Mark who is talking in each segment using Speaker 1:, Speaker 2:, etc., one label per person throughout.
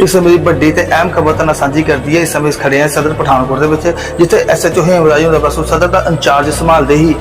Speaker 1: ਇਸ ਸਮੇਂ ਦੀ ਵੱਡੀ ਤੇ ਅਹਿਮ ਖਬਰ ਤਾਂ ਸਾਂਝੀ ਕਰਦੀ ਹੈ, ਇਸ ਸਮੇਂ ਅਸੀਂ ਖੜੇ ਹਾਂ ਸਦਰ ਪਠਾਨਕੋਟ ਦੇ ਵਿੱਚ, ਜਿੱਥੇ ਐਸਐਚਓ ਹੇਮਰਾਜ ਹੁੰਦਾ ਬਸ ਉਹ ਸਦਰ ਦਾ ਇੰਚਾਰਜ ਸੰਭਾਲਦੇ ਹੀ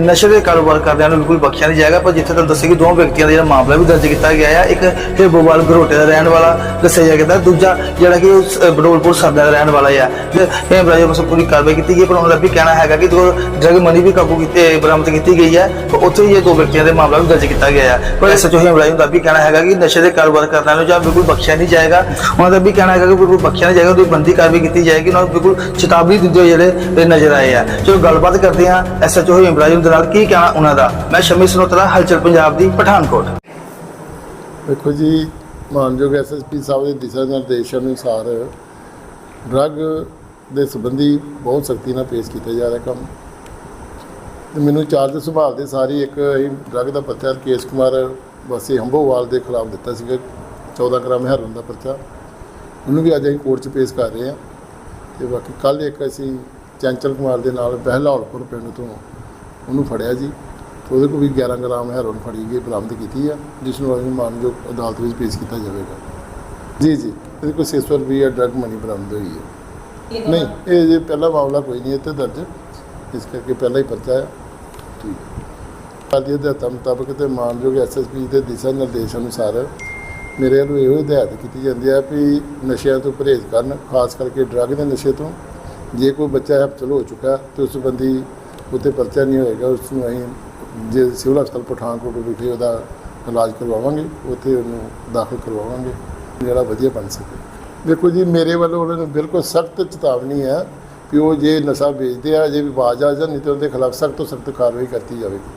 Speaker 1: ਨਸ਼ੇ ਦੇ ਕਾਰੋਬਾਰ ਕਰਦਿਆਂ ਨੂੰ ਬਿਲਕੁਲ ਬਖਸ਼ਿਆ ਨਹੀਂ ਜਾਏਗਾ, ਪਰ ਜਿੱਥੇ ਤੁਹਾਨੂੰ ਦੱਸਿਆ ਕਿ ਦੋ ਵਿਅਕਤੀਆਂ ਦਾ ਜਿਹੜਾ ਮਾਮਲਾ ਵੀ ਦਰਜ ਕੀਤਾ ਗਿਆ ਹੈ ਇੱਕ ਹੇਬੋਵਾਲ ਗਰੋਟੇ ਦਾ ਰਹਿਣ ਵਾਲਾ, ਦੱਸਿਆ ਜਾ ਗਿਆ ਦੂਜਾ ਜਿਹੜਾ ਕਿ ਉਹ ਬਡੋਲਪੁਰ ਸਰਦਾ ਦਾ ਰਹਿਣ ਵਾਲਾ ਹੈ ਤੇ ਹੇਮਰਾਜ ਵੱਲੋਂ ਪੂਰੀ ਕਾਰਵਾਈ ਕੀਤੀ ਗਈ ਪਰ ਉਹਨਾਂ ਦਾ ਵੀ ਕਹਿਣਾ ਹੈਗਾ ਕਿ ਦੋ ਡਰਗ ਮਨੀ ਵੀ ਕਾਬੂ ਕੀਤੇ, ਬਰਾਮਦ ਕੀਤੀ ਗਈ ਹੈ, ਪਰ ਉੱਥੇ ਹੀ ਇਹ ਦੋ ਵਿਅਕਤੀਆਂ ਦੇ ਮਾਮਲਾ ਵੀ ਦਰਜ ਕੀਤਾ ਗਿਆ ਹੈ ਪਰ ਐਸਐਚਓ ਹੇਮਰਾਜ ਦਾ ਵੀ ਕਹਿਣਾ ਹੈਗਾ ਕਿ ਨਸ਼ੇ ਦੇ ਕਾਰੋਬਾਰ ਕਰਦਿਆਂ ਨੂੰ ਜਾਂ ਬਿਲਕੁਲ ਬਖਸ਼ਿਆ ਨਹੀਂ ਜਾਏਗਾ, ਉਹਨਾਂ ਦਾ ਵੀ ਕਹਿਣਾ ਹੈਗਾ ਕਿ ਬਿਲਕੁਲ ਬਖਸ਼ਿਆ ਨਹੀਂ ਜਾਏਗਾ, ਉਹਦੀ ਬੰਦੀ ਕਾਰਵਾਈ ਕੀਤੀ ਜਾਏਗੀ, ਉਹਨਾਂ ਨੂੰ ਬਿਲਕੁਲ ਚੇਤਾਵਨੀ ਦਿੰਦੇ ਹੋਏ ਜਿਹੜੇ ਨਜ਼ਰ ਆਏ ਆ। ਚਲੋ, ਗੱਲਬਾਤ ਕਰਦੇ ਹਾਂ ਐਸਐਚਓ ਹੇਮਰਾਜ ਦੇ ਨਾਲ, ਕੀ ਕਹਿਣਾ ਉਹਨਾਂ ਦਾ? ਮੈਂ ਸ਼ਮੀ ਸਨੋਤਰਾ ਹਲਚਲ ਪੰਜਾਬ ਦੀ ਪਠਾਨਕੋਟ।
Speaker 2: ਦੇਖੋ ਜੀ, ਮਾਨਯੋਗ ਐਸਐਸਪੀ ਸਾਹਿਬ ਦੇ ਦਿਸ਼ਾ ਨਿਰਦੇਸ਼ਾਂ ਅਨੁਸਾਰ ਡਰੱਗ ਦੇ ਸੰਬੰਧੀ ਬਹੁਤ ਸਖਤੀ ਨਾਲ ਪੇਸ਼ ਕੀਤਾ ਜਾ ਰਿਹਾ ਕੰਮ। ਤੇ ਮੈਨੂੰ ਚਾਰਜ ਸੰਭਾਲਦੇ ਸਾਰੀ ਇੱਕ ਡਰੱਗ ਦਾ ਪਰਚਾ ਕੇਸ ਕੁਮਾਰ ਵਾਸੀ ਹੰਭੋਵਾਲ ਦੇ ਖਿਲਾਫ ਦਿੱਤਾ ਸੀਗਾ। 14 ਗ੍ਰਾਮ ਹੈਰੋਨ ਦਾ ਪਰਚਾ। ਉਹਨੂੰ ਵੀ ਅੱਜ ਅਸੀਂ ਕੋਰਟ 'ਚ ਪੇਸ਼ ਕਰ ਰਹੇ ਹਾਂ। ਤੇ ਬਾਕੀ ਕੱਲ ਇੱਕ ਅਸੀਂ ਚੰਚਲ ਕੁਮਾਰ ਦੇ ਨਾਲ ਬਹਿਲਾਉਲਪੁਰ ਪਿੰਡ ਤੋਂ ਉਹਨੂੰ ਫੜਿਆ ਜੀ। ਉਹਦੇ ਕੋਲ ਵੀ 11 ਗ੍ਰਾਮ ਹੈਰੋਨ ਫੜੀ ਗਈ, ਬਰਾਮਦ ਕੀਤੀ ਆ, ਜਿਸ ਨੂੰ ਅਸੀਂ ਮਾਨਯੋਗ ਅਦਾਲਤ ਵਿੱਚ ਪੇਸ਼ ਕੀਤਾ ਜਾਵੇਗਾ। ਜੀ ਜੀ, ਇਹਦੇ ਕੋਲ 600 ਰੁਪਏ ਡਰਗ ਮਨੀ ਬਰਾਮਦ ਹੋਈ ਹੈ ਨਹੀਂ, ਇਹ ਜੇ ਪਹਿਲਾ ਮਾਮਲਾ ਕੋਈ ਨਹੀਂ ਇੱਥੇ ਦਰਜ ਇਸ ਕਰਕੇ ਪਹਿਲਾ ਹੀ ਪਰਚਾ ਹੈ ਠੀਕ ਆਦੀ ਦੇ ਮੁਤਾਬਕ ਤੇ ਮਾਨਯੋਗ ਐਸਐਸਪੀ ਦੇ ਦਿਸ਼ਾ ਨਿਰਦੇਸ਼ ਅਨੁਸਾਰ ਮੇਰੇ ਵੱਲੋਂ ਇਹੋ ਹਦਾਇਤ ਕੀਤੀ ਜਾਂਦੀ ਹੈ ਵੀ ਨਸ਼ਿਆਂ ਤੋਂ ਪਰਹੇਜ਼ ਕਰਨ, ਖਾਸ ਕਰਕੇ ਡਰੱਗ ਦੇ ਨਸ਼ੇ ਤੋਂ। ਜੇ ਕੋਈ ਬੱਚਾ ਹੈਪਚਲ ਹੋ ਚੁੱਕਾ ਤੇ ਉਸ ਬੰਦੀ ਉੱਤੇ ਪਰਚਾ ਨਹੀਂ ਹੋਏਗਾ ਉਸ ਨੂੰ ਅਸੀਂ ਜੇ ਸਿਵਲ ਹਸਪਤਾਲ ਪਠਾਨਕੋਟ ਵਿਖੇ ਉਹਦਾ ਇਲਾਜ ਕਰਵਾਵਾਂਗੇ, ਉੱਥੇ ਉਹਨੂੰ ਦਾਖਲ ਕਰਵਾਵਾਂਗੇ, ਜਿਹੜਾ ਵਧੀਆ ਬਣ ਸਕੇ। ਦੇਖੋ ਜੀ, ਮੇਰੇ ਵੱਲੋਂ ਉਹਨਾਂ ਨੂੰ ਬਿਲਕੁਲ ਸਖਤ ਚੇਤਾਵਨੀ ਹੈ ਕਿ ਉਹ ਜੇ ਨਸ਼ਾ ਵੇਚਦੇ ਆ, ਜੇ ਵੀ ਆਵਾਜ਼ ਆ ਜਾਂ ਨਹੀਂ ਤੇ ਉਹਦੇ ਖਿਲਾਫ ਸਖਤ ਤੋਂ ਸਖਤ ਕਾਰਵਾਈ ਕਰਤੀ ਜਾਵੇਗੀ।